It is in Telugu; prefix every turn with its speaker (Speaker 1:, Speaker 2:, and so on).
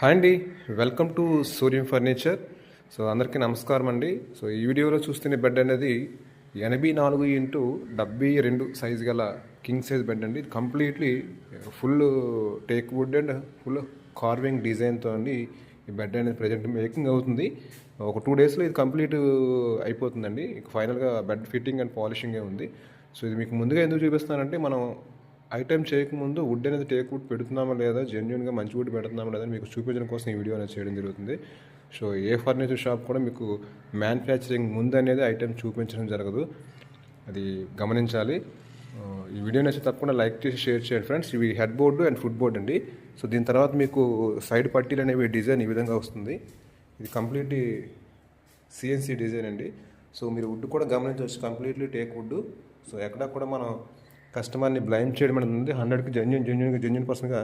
Speaker 1: హాయ్ అండి. Welcome to Suryam furniture. So అందరికీ నమస్కారం అండి. సో ఈ వీడియోలో చూస్తున్న బెడ్ అనేది ఎనభై నాలుగు ఇంటూ డెబ్బై రెండు సైజు గల కింగ్ సైజ్ బెడ్ అండి. ఇది completely full teak wood and full carving డిజైన్తో అండి ఈ బెడ్ అనేది ప్రజెంట్ మేకింగ్ అవుతుంది. ఒక టూ డేస్లో ఇది కంప్లీట్ అయిపోతుందండి. ఇక ఫైనల్గా బెడ్ ఫిట్టింగ్ అండ్ పాలిషింగే ఉంది. సో ఇది మీకు ముందుగా ఎందుకు చూపిస్తానంటే మనం ఐటెం చేయకముందు వుడ్ అనేది టేక్ వుడ్ పెడుతున్నామా లేదా జెన్యున్గా మంచి వుడ్ పెడుతున్నామా లేదా మీకు చూపించడం కోసం ఈ వీడియో అనేది చేయడం జరుగుతుంది. సో ఏ ఫర్నిచర్ షాప్ కూడా మీకు మ్యానుఫ్యాక్చరింగ్ ముందు అనేది ఐటెం చూపించడం జరగదు. అది గమనించాలి. ఈ వీడియో నచ్చి తప్పకుండా లైక్ చేసి షేర్ చేయండి ఫ్రెండ్స్. ఇవి head board and footboard అండి. సో దీని తర్వాత మీకు సైడ్ పట్టీలు అనేవి డిజైన్ ఈ విధంగా వస్తుంది. ఇది కంప్లీట్లీ సిఎన్సి డిజైన్ అండి. సో మీరు వుడ్ కూడా గమనించవచ్చు. Completely teak wood. సో ఎక్కడ కూడా మనం కస్టమర్ని బ్లైండ్ చేయడం అనేది ఉంది. హండ్రెడ్కి జెన్యున్ జెన్యున్గా జెన్యున్ పర్సన్గా